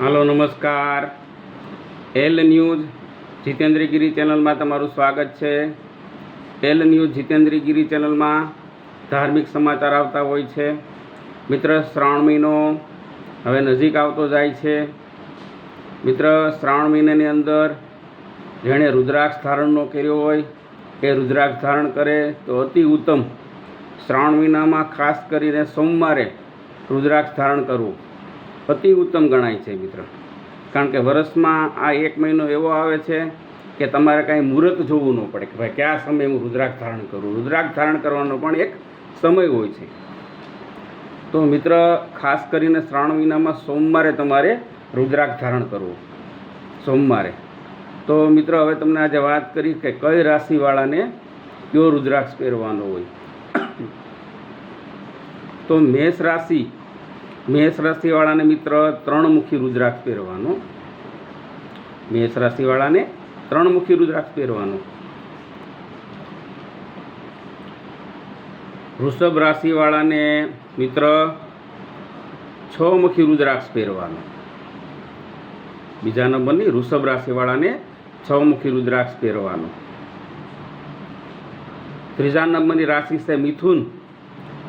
હાલો, નમસ્કાર. L news Jitendragiri ચેનલમાં તમારું સ્વાગત છે. એલ ન્યૂઝ જીતેન્દ્રગીરી ચેનલમાં ધાર્મિક સમાચાર આવતા હોય છે. મિત્ર, શ્રાવણ મહિનો હવે નજીક આવતો જાય છે. મિત્ર, શ્રાવણ મહિનાની અંદર જેણે રુદ્રાક્ષ ધારણનો કર્યો હોય, એ રુદ્રાક્ષ ધારણ કરે તો અતિ ઉત્તમ. શ્રાવણ મહિનામાં ખાસ કરીને સોમવારે રુદ્રાક્ષ ધારણ કરવું. અતિ ઉત્તમ ગણાય છે મિત્ર. કારણ કે વર્ષમાં આ એક મહિનો એવો આવે છે કે તમારે કાંઈ મુહૂર્ત જોવું ન પડે કે ભાઈ કયા સમયે હું રુદ્રાક્ષ ધારણ કરું? રુદ્રાક્ષ ધારણ કરવાનો પણ એક સમય હોય છે. તો મિત્ર, ખાસ કરીને શ્રાવણ મહિનામાં સોમવારે તમારે રુદ્રાક્ષ ધારણ કરવું. સોમવારે. તો મિત્ર, હવે તમને આજે વાત કરી કે કઈ રાશિવાળાને કયો રુદ્રાક્ષ પહેરવાનો હોય. તો મેષ રાશિ મેષ રાશિવાળાને મિત્ર ત્રણ મુખી રુદ્રાક્ષ પહેરવાનો. મેષ રાશિવાળાને ત્રણ મુખી રુદ્રાક્ષ પહેરવાનો. વૃષભ રાશિવાળાને મિત્ર છ મુખી રુદ્રાક્ષ પહેરવાનો. બીજા નંબરની વૃષભ રાશિવાળાને છ મુખી રુદ્રાક્ષ પહેરવાનો. ત્રીજા નંબરની રાશિ છે મિથુન.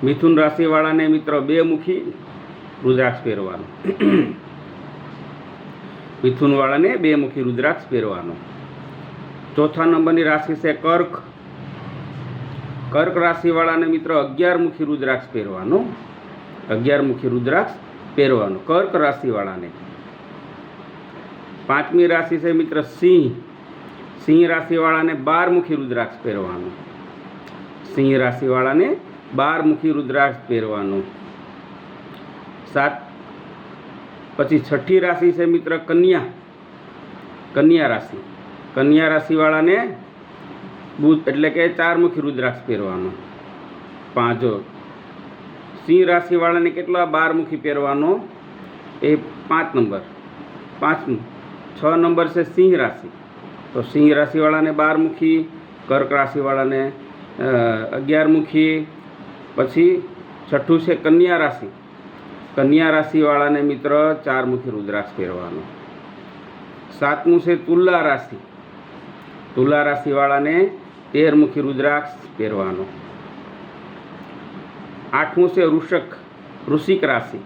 મિથુન રાશિવાળાને મિત્ર બે મુખી રુદ્રાક્ષ પહેરવાનો મિથુનવાળાને બે મુખી રુદ્રાક્ષ પહેરવાનો ચોથા નંબરની રાશિ છે કર્ક કર્ક રાશિવાળાને મિત્ર અગિયાર મુખી રુદ્રાક્ષ પહેરવાનો અગિયાર મુખી રુદ્રાક્ષ પહેરવાનો કર્ક રાશિવાળાને પાંચમી રાશિ છે મિત્ર સિંહ સિંહ રાશિવાળાને બાર મુખી રુદ્રાક્ષ પહેરવાનો સિંહ રાશિવાળાને બાર મુખી રુદ્રાક્ષ પહેરવાનો સાત. પછી છઠ્ઠી રાશિ છે મિત્ર કન્યા. કન્યા રાશિ. કન્યા રાશિવાળાને બુધ એટલે કે ચારમુખી રુદ્રાક્ષ પહેરવાનો. પાંચો સિંહ રાશિવાળાને કેટલા બારમુખી પહેરવાનો? એ પાંચ નંબર. પાંચમું. છ નંબર છે સિંહ રાશિ. તો સિંહ રાશિવાળાને બારમુખી, કર્ક રાશિવાળાને અગિયારમુખી. પછી છઠ્ઠું છે કન્યા રાશિ. કન્યા રાશિવાળાને મિત્ર ચારમુખી રુદ્રાક્ષ પહેરવાનો. સાતમું છે તુલા રાશિ. તુલા રાશિવાળાને તેરમુખી રુદ્રાક્ષ પહેરવાનો. આઠમું છે વૃષક ઋષિક રાશિ.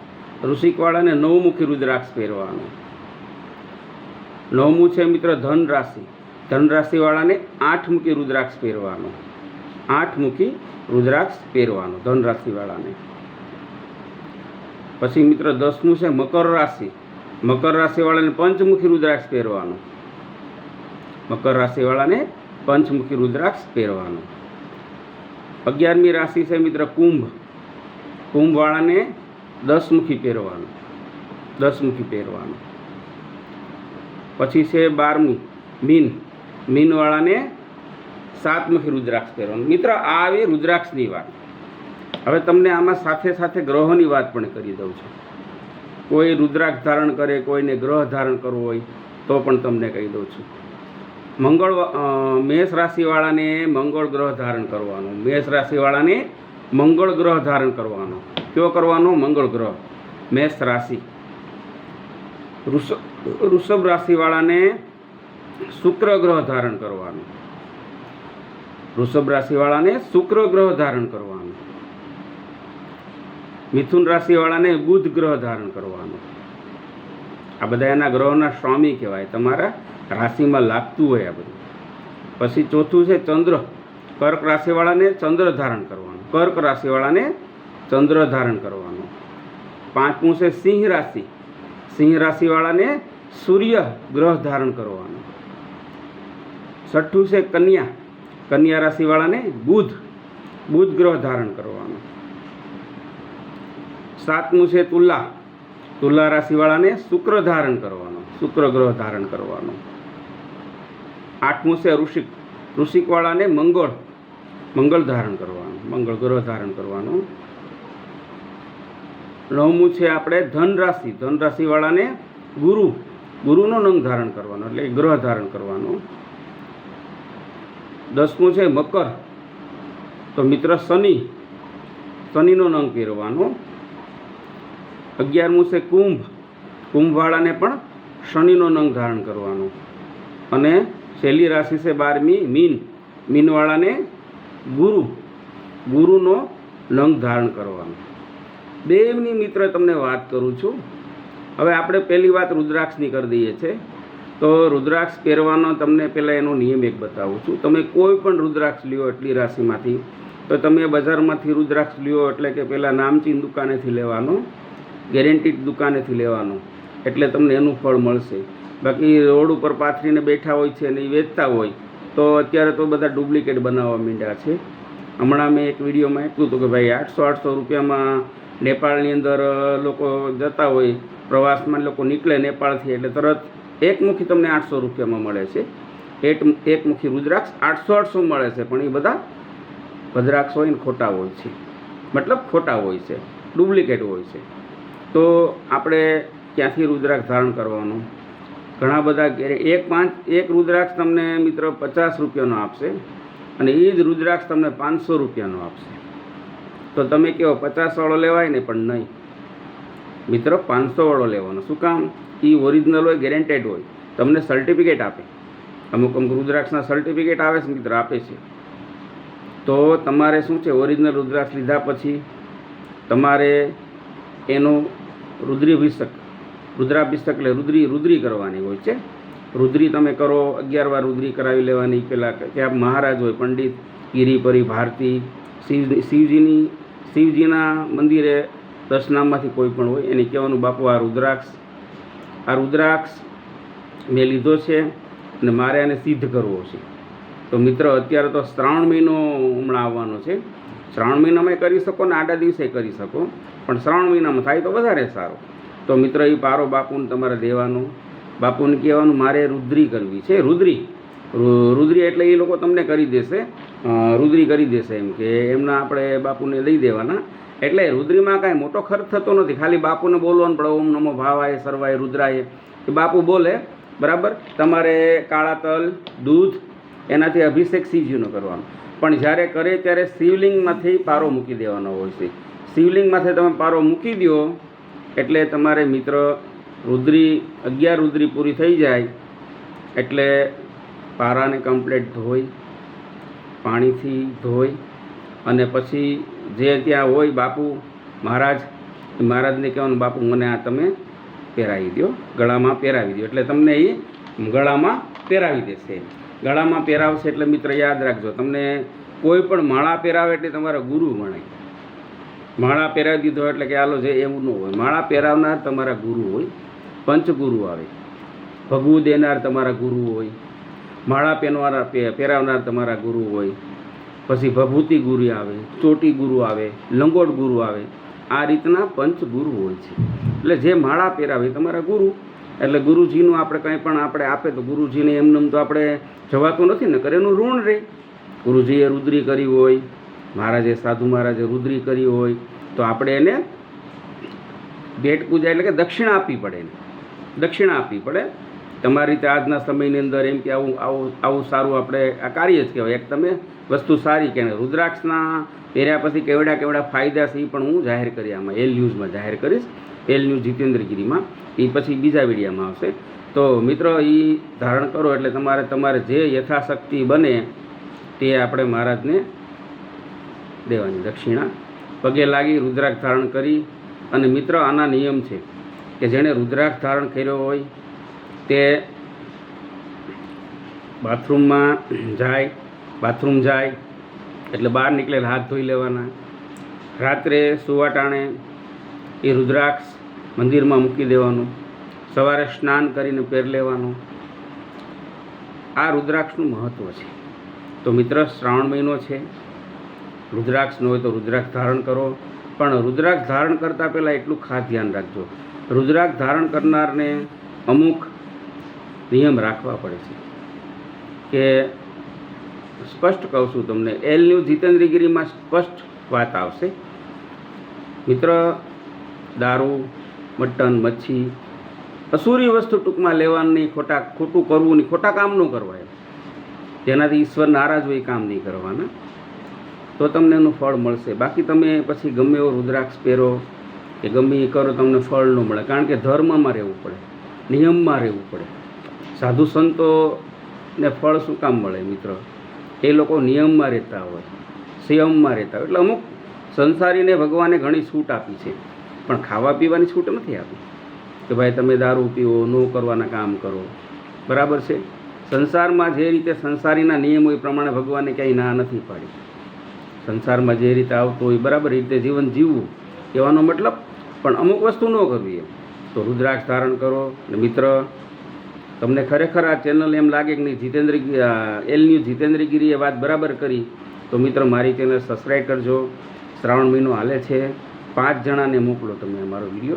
ઋષિકવાળાને નવમુખી રુદ્રાક્ષ પહેરવાનો. નવમું છે મિત્ર ધન રાશિ. ધન રાશિવાળાને આઠમુખી રુદ્રાક્ષ પહેરવાનો. આઠમુખી રુદ્રાક્ષ પહેરવાનો ધન રાશિવાળાને. પછી મિત્ર દસમું છે મકર રાશિ. મકર રાશિવાળાને પંચમુખી રુદ્રાક્ષ પહેરવાનો. મકર રાશિવાળાને પંચમુખી રુદ્રાક્ષ પહેરવાનો. અગિયારમી રાશિ છે મિત્ર કુંભ. કુંભવાળાને દસમુખી પહેરવાનું. દસમુખી પહેરવાનું. પછી છે બારમી, મીન. મીનવાળાને સાતમુખી રુદ્રાક્ષ પહેરવાનું. મિત્ર આવી રુદ્રાક્ષની વાત. હવે તમને આમાં સાથે સાથે ગ્રહોની વાત પણ કરી દઉં છું. કોઈ રુદ્રાક્ષ ધારણ કરે, કોઈને ગ્રહ ધારણ કરવો હોય, તો પણ તમને કહી દઉં છું. મંગળ મેષ રાશિવાળાને મંગળ ગ્રહ ધારણ કરવાનો, મેષ રાશિવાળાને મંગળ ગ્રહ ધારણ કરવાનો. કયો કરવાનો? મંગળ ગ્રહ. મેષ રાશિ. ઋષભ રાશિવાળાને શુક્ર ગ્રહ ધારણ કરવાનો. વૃષભ રાશિવાળાને શુક્ર ગ્રહ ધારણ કરવાનો. મિથુન રાશિવાળાને બુધ ગ્રહ ધારણ કરવાનો. આ બધા એના ગ્રહોના સ્વામી કહેવાય. તમારા રાશિમાં લાગતું હોય આ બધું. પછી ચોથું છે ચંદ્ર. કર્ક રાશિવાળાને ચંદ્ર ધારણ કરવાનું. કર્ક રાશિવાળાને ચંદ્ર ધારણ કરવાનો. પાંચમું છે સિંહ રાશિ. સિંહ રાશિવાળાને સૂર્ય ગ્રહ ધારણ કરવાનો. છઠ્ઠું છે કન્યા. કન્યા રાશિવાળાને બુધ. બુધ ગ્રહ ધારણ કરવાનો. સાતમું છે તુલા. તુલા રાશિવાળાને શુક્ર ધારણ કરવાનો, શુક્ર ગ્રહ ધારણ કરવાનો. આઠમું છે ઋષિક. ઋષિકવાળાને મંગળ મંગળ ધારણ કરવાનું, મંગળ ગ્રહ ધારણ કરવાનો. નવમું છે આપણે ધન રાશિ ધન રાશિવાળાને ગુરુ, ગુરુનો નંગ ધારણ કરવાનો, એટલે ગ્રહ ધારણ કરવાનો. દસમું છે મકર. તો મિત્ર શનિ, શનિનો નંગ પહેરવાનો. અગિયારમું છે કુંભ. કુંભવાળાને પણ શનિનો નંગ ધારણ કરવાનો. અને છેલ્લી રાશિ છે બારમી, મીન. મીનવાળાને ગુરુ. ગુરુનો નંગ ધારણ કરવાનો. દેવની મિત્ર તમને વાત કરું છું. હવે આપણે પહેલી વાત રુદ્રાક્ષની કરી દઈએ છીએ તો રુદ્રાક્ષ પહેરવાનો તમને પહેલાં એનો નિયમ એક બતાવું છું. તમે કોઈ પણ રુદ્રાક્ષ લ્યો એટલી રાશિમાંથી. તો તમે બજારમાંથી રુદ્રાક્ષ લ્યો એટલે કે પહેલાં નામચીન દુકાનેથી લેવાનો. ગેરંટીડ દુકાનેથી લેવાનો. એટલે તમને એનું ફળ મળશે. બાકી રોડ ઉપર પાથરીને બેઠા હોય છે અને એ વેચતા હોય, તો અત્યારે તો બધા ડુપ્લિકેટ બનાવવા માંડ્યા છે. હમણાં મેં એક વિડીયોમાં આપ્યું હતું કે ભાઈ આઠસો આઠસો રૂપિયામાં નેપાળની અંદર લોકો જતા હોય, પ્રવાસમાં લોકો નીકળે નેપાળથી, એટલે તરત એકમુખી તમને આઠસો રૂપિયામાં મળે છે. એક એકમુખી રુદ્રાક્ષ આઠસો આઠસો મળે છે, પણ એ બધા ભદ્રાક્ષ હોય ને ખોટા હોય છે. મતલબ ખોટા હોય છે. ડુપ્લિકેટ હોય છે. તો આપણે ક્યાંથી રુદ્રાક્ષ ધારણ કરવાનું? ઘણા બધા ઘેરે- એક પાંચ, એક રુદ્રાક્ષ તમને મિત્ર પચાસ રૂપિયાનો આપશે અને એ જ રુદ્રાક્ષ તમને પાંચસો રૂપિયાનો આપશે. તો તમે કહો પચાસવાળો લેવાય ને પણ નહીં? મિત્ર પાંચસોવાળો લેવાનો. શું કામ? એ ઓરિજિનલ હોય ગેરેન્ટેડ હોય. તમને સર્ટિફિકેટ આપે. અમુક અમુક રુદ્રાક્ષના સર્ટિફિકેટ આવે છે મિત્ર, આપે છે. તો તમારે શું છે? ઓરિજિનલ રુદ્રાક્ષ લીધા પછી તમારે એનું રુદ્રીભિષક, રુદ્રાભિષક એટલે રુદ્રી રુદ્રી કરવાની હોય છે. રુદ્રી તમે કરો, અગિયાર વાર રુદ્રી કરાવી લેવાની. પહેલાં ત્યાં મહારાજ હોય, પંડિત ગિરિપરી ભારતી, શિવ, શિવજીની, શિવજીના મંદિરે દર્શનામાંથી કોઈ પણ હોય, એને કહેવાનું બાપુ આ રુદ્રાક્ષ. આ રુદ્રાક્ષ મેં લીધો છે અને મારે આને સિદ્ધ કરવો છે. તો મિત્ર, અત્યારે તો શ્રાવણ મહિનો હમણાં આવવાનો છે. શ્રાવણ મહિનામાં કરી શકો ને આડા દિવસે કરી શકો. પણ શ્રાવણ મહિનામાં થાય તો વધારે સારું. તો મિત્ર એ પારો બાપુને તમારે દેવાનો. બાપુને કહેવાનું, મારે રુદ્રી કરવી છે. રુદ્રી. રુદ્રી એટલે એ લોકો તમને કરી દેશે. રુદ્રી કરી દેશે એમ કે એમના આપણે બાપુને લઈ દેવાના. એટલે રુદ્રીમાં કાંઈ મોટો ખર્ચ થતો નથી. ખાલી બાપુને બોલવાનું પડે ઓમ નમો ભાવાય, સર્વાય રુદ્રાય. એ બાપુ બોલે, બરાબર? તમારે કાળા તલ, દૂધ, એનાથી અભિષેક શિવજીનો કરવાનો. પણ જ્યારે કરે ત્યારે શિવલિંગમાંથી પારો મૂકી દેવાનો હોય છે. શિવલિંગમાંથી તમે પારો મૂકી દો, એટલે તમારે મિત્ર રુદ્રી, અગિયાર રુદ્રી પૂરી થઈ જાય, એટલે પારાને કમ્પ્લેટ ધોઈ, પાણીથી ધોઈ, અને પછી જે ત્યાં હોય બાપુ મહારાજ મહારાજને કહેવાનું, બાપુ, મને આ તમે પહેરાવી દો ગળામાં પહેરાવી દો એટલે તમને એ ગળામાં પહેરાવી દેશે. ગળામાં પહેરાવશે એટલે મિત્ર યાદ રાખજો, તમને કોઈ પણ માળા પહેરાવે એટલે તમારા ગુરુ ગણાય માળા પહેરાવી દીધો એટલે કે આલો જે એવું ન હોય. માળા પહેરાવનાર તમારા ગુરુ હોય, પંચગુરુ આવે. ભગવું દેનાર તમારા ગુરુ હોય. માળા પહેરવાના પહેરાવનાર તમારા ગુરુ હોય. પછી ભભૂતિ ગુરુ આવે, ચોટી ગુરુ આવે, લંગોટ ગુરુ આવે. આ રીતના પંચ ગુરુ હોય છે. એટલે જે માળા પહેરાવે તમારા ગુરુ. એટલે ગુરુજીનું આપણે કંઈ પણ આપણે આપે તો ગુરુજીને એમને તો આપણે જવાતું નથી ને કરે એનું ઋણ રહે ગુરુજીએ રુદ્રી કરી હોય, મહારાજે સાધુ મહારાજે રુદ્રી કરી હોય, તો આપણે એને ભેટ પૂજા એટલે કે દક્ષિણા આપવી પડે એને. દક્ષિણા આપવી પડે. તમારી રીતે આજના સમયની અંદર એમ કે આવું આવું આવું સારું આપણે આ કાર્ય જ કહેવાય. એક તમે વસ્તુ સારી કે રુદ્રાક્ષના પહેર્યા પછી કેવડા કેવડા ફાયદા છે એ પણ હું જાહેર કરી, આમાં એલ ન્યૂઝમાં જાહેર કરીશ. એલ ન્યૂઝ જીતેન્દ્રગીરીમાં એ પછી બીજા વિડીયામાં આવશે. તો મિત્રો એ ધારણ કરો એટલે તમારે તમારે જે યથાશક્તિ બને તે આપણે મહારાજને દેવાની. દક્ષિણા. પગે લાગી રુદ્રાક્ષ ધારણ કરી. અને મિત્ર, આના નિયમ છે કે જેણે રુદ્રાક્ષ ધારણ કર્યો હોય તે બાથરૂમમાં જાય, બાથરૂમ જાય, એટલે બહાર નીકળેલ હાથ ધોઈ લેવાના. રાત્રે સુવાટાણે એ રુદ્રાક્ષ મંદિરમાં મૂકી દેવાનું, સવારે સ્નાન કરીને પહેર લેવાનું. આ રુદ્રાક્ષનું મહત્ત્વ છે. તો મિત્ર, શ્રાવણ મહિનો છે. રુદ્રાક્ષ ન હોય તો રુદ્રાક્ષ ધારણ કરો. પણ રુદ્રાક્ષ ધારણ કરતાં પહેલાં એટલું ખાસ ધ્યાન રાખજો. રુદ્રાક્ષ ધારણ કરનારને અમુક નિયમ રાખવા પડે છે. કે સ્પષ્ટ કહું છું તમને એલ ન્યૂઝ જીતેન્દ્રગીરીમાં સ્પષ્ટ વાત આવશે. મિત્ર દારૂ, મટન, મચ્છી, અસુરી વસ્તુ ટૂંકમાં લેવાની ખોટા ખોટું કરવું નહીં ખોટા કામ ન કરવા જેનાથી ઈશ્વર નારાજ હોય કામ નહીં કરવાના. તો તમને એનું ફળ મળશે. બાકી તમે પછી ગમે એવો રુદ્રાક્ષ પહેરો કે ગમે એ કરો, તમને ફળ ન મળે. કારણ કે ધર્મમાં રહેવું પડે, નિયમમાં રહેવું પડે. સાધુ સંતોને ફળ શું કામ મળે મિત્રો? એ લોકો નિયમમાં રહેતા હોય, સંયમમાં રહેતા હોય. એટલે અમુક સંસારીને ભગવાને ઘણી છૂટ આપી છે. પણ ખાવા પીવાની છૂટ નથી આપી. કે ભાઈ તમે દારૂ પીવો ન કરવાના કામ કરો. બરાબર છે? સંસારમાં જે રીતે સંસારીના નિયમો એ પ્રમાણે ભગવાને ક્યાંય ના નથી પાડી. સંસારમાં જે રીતે આવતો હોય, બરાબર રીતે જીવન જીવવું કહેવાનો મતલબ પણ અમુક વસ્તુ ન કરવી એમ. તો રુદ્રાક્ષ ધારણ કરો. ને મિત્ર, તમને ખરેખર આ ચેનલ એમ લાગે કે નહીં, જીતેન્દ્ર એલ ન્યૂઝ જીતેન્દ્રગીરીએ વાત બરાબર કરી, તો મિત્ર, મારી ચેનલ સબસ્ક્રાઈબ કરજો. શ્રાવણ મહિનો હાલે છે. પાંચ જણાને મોકલો તમે અમારો વીડિયો.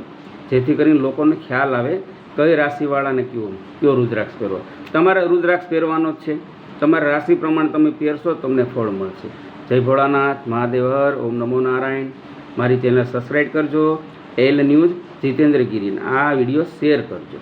જેથી કરીને લોકોને ખ્યાલ આવે કઈ રાશિવાળાને કયો કયો રુદ્રાક્ષ પહેરવો. તમારે રુદ્રાક્ષ પહેરવાનો જ છે. તમારા રાશિ પ્રમાણે તમે પહેરશો તમને ફળ મળશે. જય ભોળાનાથ, મહાદેવર, ઓમ નમો નારાયણ. મારી ચેનલ સબસ્ક્રાઈબ કરજો. એલ ન્યૂઝ જીતેન્દ્રગીરીને આ વીડિયો શેર કરજો.